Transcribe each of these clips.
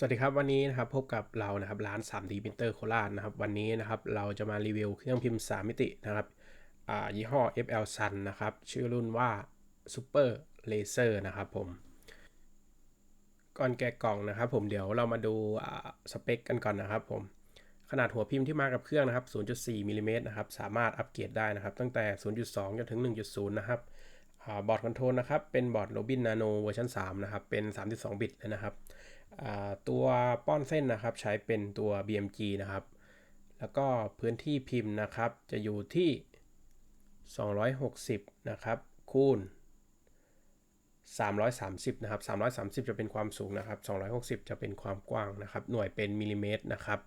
สวัสดีครับ วันนี้นะครับพบกับเรานะครับร้าน 3D Printer โคราชนะครับ วันนี้นะครับเราจะมารีวิวเครื่องพิมพ์ 3 มิตินะครับอ่ายี่ห้อ FL Sun นะครับ ชื่อรุ่นว่า Super Laser นะครับผม ก่อนแกะกล่องนะครับผมเดี๋ยวเรามาดูอ่าสเปคกันก่อนนะครับผม ขนาดหัวพิมพ์ที่มากับเครื่องนะครับ 0.4มิลลิเมตรนะครับ สามารถอัปเกรดได้นะครับ ตั้งแต่ 0.2จนถึง 1.0 นะครับ บอร์ดคอนโทรลนะครับ เป็นบอร์ด Robin Nano เวอร์ชัน3นะครับ เป็น 32 บิตเลยนะครับ ตัวป้อนเส้นนะครับ ใช้เป็นตัว BMG นะครับ แล้วก็พื้นที่พิมพ์นะครับ จะอยู่ที่ 260 นะครับ คูณ 330 นะครับ 330 จะเป็นความสูงนะครับ 260 จะเป็นความกว้างนะครับ หน่วยเป็นมิลลิเมตรนะครับ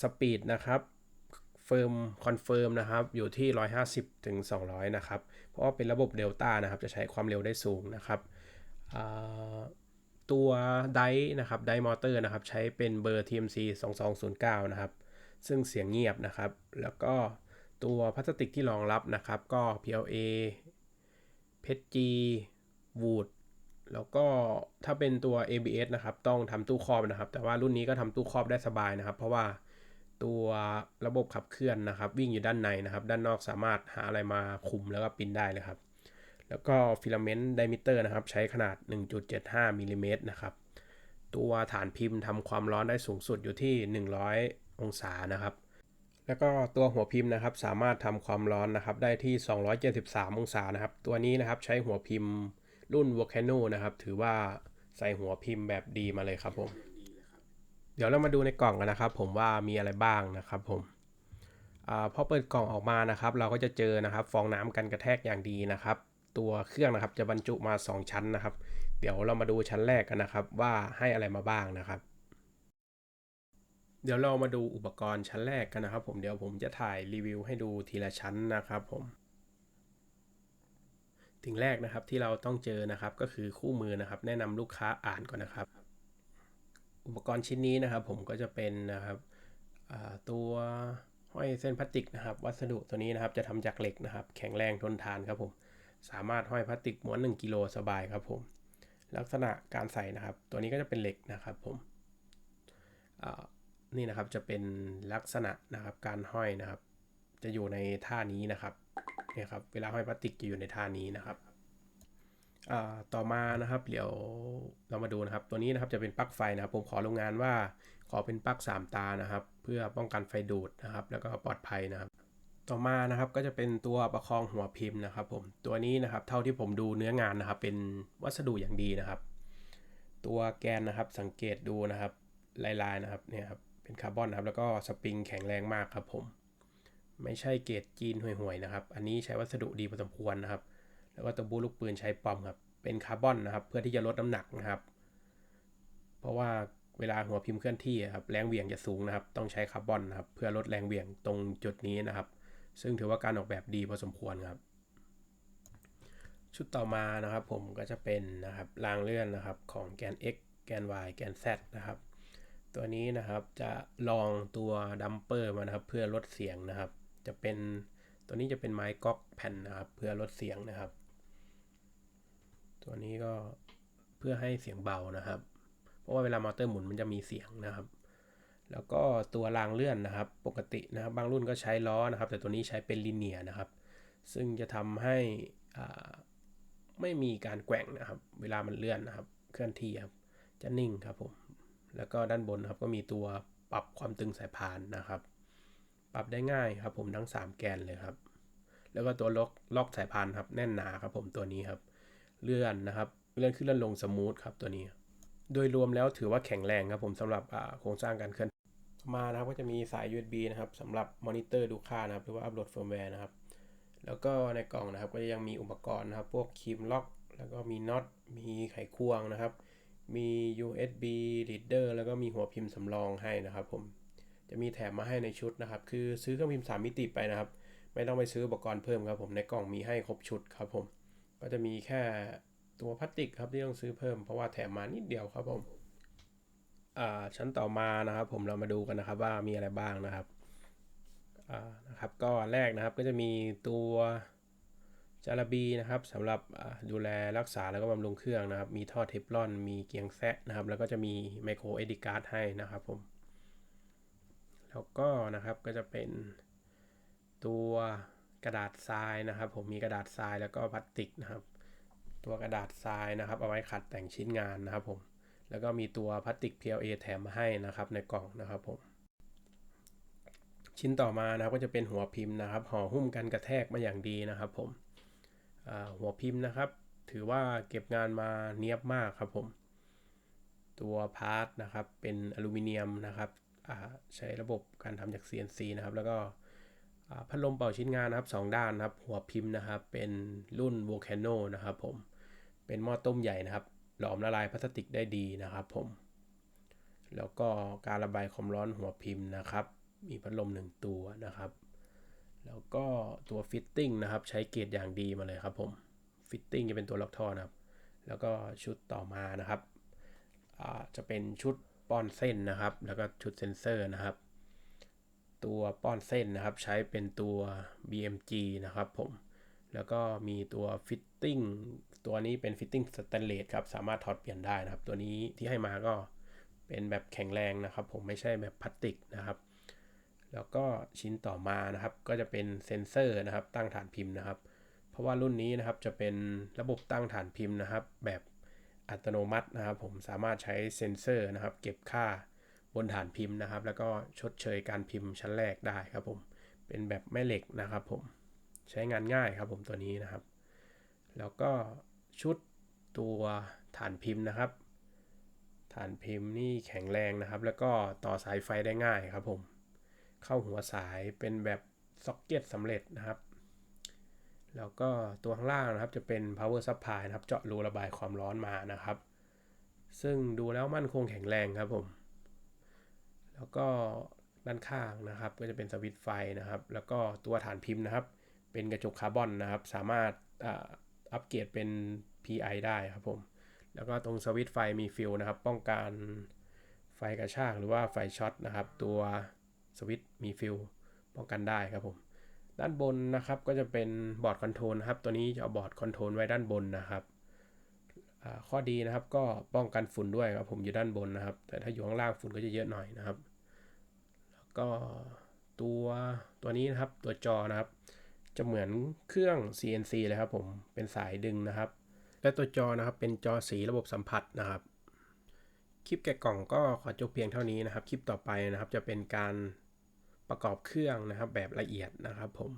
สปีดนะครับ เฟิร์มคอนเฟิร์มนะครับอยู่ที่ 150 ถึง 200 นะครับ เพราะว่าเป็นระบบเดลต้านะครับ จะใช้ความเร็วได้สูงนะครับตัวไดนะครับไดมอเตอร์นะครับ ใช้เป็นเบอร์ TMC 2209 นะครับ ซึ่งเสียงเงียบนะครับ แล้วก็ตัวพลาสติกที่รองรับนะครับ ก็ PLA PG Wood แล้วก็ถ้าเป็นตัว ABS นะครับ ต้องทำตู้ครอบนะครับ แต่ว่ารุ่นนี้ก็ทำตู้ครอบได้สบายนะครับ เพราะว่า ตัวระบบขับเคลื่อนนะครับ วิ่งอยู่ด้านในนะครับ ด้านนอกสามารถหาอะไรมาคุมแล้วก็ปิ้นได้เลยครับ แล้วก็ฟิลาเมนต์ไดมิเตอร์นะครับ ใช้ขนาด 1.75มิลิเมตรนะครับ ตัวฐานพิมพ์ทำความร้อนได้สูงสุดอยู่ที่ 100 องศานะครับแล้วก็ตัวหัวพิมพ์นะครับสามารถทำความร้อนนะครับได้ที่ 273 องศานะครับ ตัวนี้นะครับใช้หัวพิมพ์รุ่น Volcano นะครับ ถือว่าใส่หัวพิมพ์แบบดีมาเลยครับผม เดี๋ยวเรามาดูในกล่องกันนะครับ ผมว่ามีอะไรบ้างนะครับผมอพอเปิดกล่องออกมานะครับ เราก็จะเจอนะครับ ฟองน้ำกันกระแทกอย่างดีนะครับ ตัวเครื่องนะครับจะบรรจุมา 2 ชั้นนะครับ เดี๋ยวเรามาดูชั้นแรกกันนะครับ ว่าให้อะไรมาบ้างนะครับ เดี๋ยวเรามาดูอุปกรณ์ชั้นแรกกันนะครับ ผมเดี๋ยวผมจะถ่ายรีวิวให้ดูทีละชั้นนะครับผมสิ่งแรกนะครับที่เราต้องเจอนะครับก็คือคู่มือนะครับ แนะนำลูกค้าอ่านก่อนนะครับ อุปกรณ์ชิ้นนี้นะครับผมก็จะเป็นนะครับตัวห้อยเส้นพลาสติกนะครับ วัสดุตัวนี้นะครับจะทำจากเหล็กนะครับ แข็งแรงทนทานครับผม สามารถห้อยพลาสติกม้วน1กิโลสบายครับผม ลักษณะการใส่นะครับ ตัวนี้ก็จะเป็นเหล็กนะครับผมนี่นะครับจะเป็นลักษณะนะครับการห้อยนะครับ จะอยู่ในท่านี้นะครับเนี่ยครับเวลาห้อยพลาสติกจะอยู่ในท่านี้นะครับ ต่อมานะครับเดี๋ยวเรามาดูนะครับตัวนี้นะครับจะเป็นปลั๊กไฟนะครับผมขอโรงงานว่าขอเป็นปลั๊ก3 ตานะครับ เพื่อป้องกันไฟดูดนะครับ แล้วก็ปลอดภัยนะครับ ต่อมานะครับก็จะเป็นตัวประคองหัวพิมพ์นะครับผมตัวนี้นะครับเท่าที่ผมดูเนื้องานนะครับ เป็นวัสดุอย่างดีนะครับ ตัวแกนนะครับสังเกตดูนะครับลายๆนะครับเนี่ยครับเป็นคาร์บอนนะครับแล้วก็สปริงแข็งแรงมากครับผม ไม่ใช่เกรดจีนห่วยๆนะครับ อันนี้ใช้วัสดุดีพอสมควรนะครับ แล้วก็ตะบูลูกปืนใช้ปอมครับ เป็นคาร์บอนนะครับ เพื่อที่จะลดน้ำหนักนะครับ เพราะว่าเวลาหัวพิมพ์เคลื่อนที่ครับแรงเหวี่ยงจะสูงนะครับ ต้องใช้คาร์บอนนะครับ เพื่อลดแรงเหวี่ยงตรงจุดนี้นะครับ ซึ่งถือว่าการออกแบบดีพอสมควรครับ ชุดต่อมานะครับผมก็จะเป็นนะครับรางเลื่อนนะครับของแกน x แกน y แกน z นะครับ ตัวนี้นะครับจะลองตัวดัมเปอร์มานะครับ เพื่อลดเสียงนะครับ จะเป็นตัวนี้จะเป็นไม้ก๊อกแผ่นนะครับ เพื่อลดเสียงนะครับ ตัวนี้ก็เพื่อให้เสียงเบานะครับ เพราะว่าเวลามอเตอร์หมุนมันจะมีเสียงนะครับ แล้วก็ตัวรางเลื่อนนะครับ ปกตินะครับ บางรุ่นก็ใช้ล้อนะครับ แต่ตัวนี้ใช้เป็นลิเนียนะครับ ซึ่งจะทำให้ไม่มีการแกว่งนะครับ เวลามันเลื่อนนะครับ เคลื่อนที่ครับ จะนิ่งครับผม แล้วก็ด้านบนครับก็มีตัวปรับความตึงสายพานนะครับ ปรับได้ง่ายครับผมทั้ง 3 แกนเลยครับ แล้วก็ตัวล็อกล็อกสายพานครับแน่นหนาครับผมตัวนี้ครับ เลื่อนนะครับ เลื่อนขึ้นเลื่อนลงสมูทครับตัวนี้ โดยรวมแล้วถือว่าแข็งแรงครับผมสำหรับโครงสร้างการเคลื่อนมานะครับก็จะมีสาย USB นะครับสำหรับมอนิเตอร์ดูค่านะครับหรือว่าอัปโหลดเฟิร์มแวร์นะครับ แล้วก็ในกล่องนะครับก็ยังมีอุปกรณ์นะครับ พวกคีมล็อก แล้วก็มีน็อตมีไขควงนะครับ มี USB reader แล้วก็มีหัวพิมพ์สำรองให้นะครับ ผมจะมีแถมมาให้ในชุดนะครับ คือซื้อเครื่องพิมพ์ 3 มิติไปนะครับ ไม่ต้องไปซื้ออุปกรณ์เพิ่มครับผมในกล่องมีให้ครบชุดครับผม ก็จะมีแค่ตัวพลาสติกครับที่ต้องซื้อเพิ่มเพราะว่าแถมมานิดเดียวครับผมชั้นต่อมานะครับ ผมเรามาดูกันนะครับว่ามีอะไรบ้างนะครับนะครับ ก็แรกนะครับก็จะมีตัวจาระบีนะครับสำหรับดูแลรักษาแล้วก็บำรุงเครื่องนะครับ มีท่อเทฟลอน มีเกียงแซะนะครับ แล้วก็จะมีไมโครเอดิการ์ดให้นะครับผม แล้วก็นะครับก็จะเป็นตัว กระดาษทรายนะครับ ผมมีกระดาษทรายแล้วก็พลาสติกนะครับ ตัวกระดาษทรายนะครับ เอาไว้ขัดแต่งชิ้นงานนะครับผมแล้วก็มีตัวพลาสติก PLA แถมมาให้นะครับ ในกล่องนะครับผมชิ้นต่อมานะครับก็จะเป็นหัวพิมพ์นะครับห่อหุ้มกันกระแทกมาอย่างดีนะครับ ผมหัวพิมพ์นะครับ ถือว่าเก็บงานมาเนียบมากครับผมตัวพาร์ทนะครับเป็นอลูมิเนียมนะครับใช้ระบบการทำจาก CNC นะครับ แล้วก็ พัดลมเป่าชิ้นงานนะครับสองด้านนะครับ หัวพิมพ์นะครับ เป็นรุ่น Volcano นะครับผม เป็นหม้อต้มใหญ่นะครับ หลอมละลายพลาสติกได้ดีนะครับผม แล้วก็การระบายความร้อนหัวพิมพ์นะครับ มีพัดลมหนึ่งตัวนะครับ แล้วก็ตัวฟิตติ้งนะครับ ใช้เกรดอย่างดีมาเลยครับผม ฟิตติ้งจะเป็นตัวล็อกท่อนะครับ แล้วก็ชุดต่อมานะครับ จะเป็นชุดป้อนเส้นนะครับ แล้วก็ชุดเซนเซอร์นะครับ ตัวป้อนเส้นนะครับ ใช้เป็นตัว BMG นะครับผม แล้วก็มีตัวฟิตติ้งตัวนี้เป็นฟิตติ้งสแตนเลสครับ สามารถถอดเปลี่ยนได้นะครับ ตัวนี้ที่ให้มาก็เป็นแบบแข็งแรงนะครับ ผมไม่ใช่แบบพลาสติกนะครับ แล้วก็ชิ้นต่อมานะครับ ก็จะเป็นเซนเซอร์นะครับ ตั้งฐานพิมพ์นะครับ เพราะว่ารุ่นนี้นะครับจะเป็นระบบตั้งฐานพิมพ์นะครับ แบบอัตโนมัตินะครับ ผมสามารถใช้เซ็นเซอร์นะครับ เก็บค่า บนฐานพิมพ์นะครับ แล้วก็ชดเชยการพิมพ์ชั้นแรกได้ครับผมเป็นแบบแม่เหล็กนะครับผมใช้งานง่ายครับผมตัวนี้นะครับ แล้วก็ชุดตัวฐานพิมพ์นะครับ ฐานพิมพ์นี่แข็งแรงนะครับ แล้วก็ต่อสายไฟได้ง่ายครับผมเข้าหัวสายเป็นแบบซ็อกเก็ตสำเร็จนะครับ แล้วก็ตัวข้างล่างนะครับจะเป็น power supply นะครับ เจาะรูระบายความร้อนมานะครับ ซึ่งดูแล้วมั่นคงแข็งแรงครับผม แล้วก็ด้านข้างนะครับ ก็จะเป็นสวิตช์ไฟนะครับ แล้วก็ตัวฐานพิมพ์นะครับ เป็นกระจกคาร์บอนนะครับ สามารถอัปเกรดเป็น PI ได้ครับผมแล้วก็ตรงสวิตช์ไฟมีฟิลนะครับ ป้องกันไฟกระชากหรือว่าไฟช็อตนะครับ ตัวสวิตช์มีฟิลป้องกันได้ครับผมด้านบนนะครับก็จะเป็นบอร์ดคอนโทรลนะครับ ตัวนี้จะเอาบอร์ดคอนโทรลไว้ด้านบนนะครับข้อดีนะครับก็ป้องกันฝุ่นด้วยครับผมอยู่ด้านบนนะครับ แต่ถ้าอยู่ข้างล่างฝุ่นก็จะเยอะหน่อยนะครับ ก็ตัวตัวนี้นะครับตัวจอนะครับ จะเหมือนเครื่อง CNC เลยครับผมเป็นสายดึงนะครับ และตัวจอนะครับเป็นจอสีระบบสัมผัสนะครับ คลิปแกะกล่องก็ขอจบเพียงเท่านี้นะครับ คลิปต่อไปนะครับจะเป็นการประกอบเครื่องนะครับแบบละเอียดนะครับผม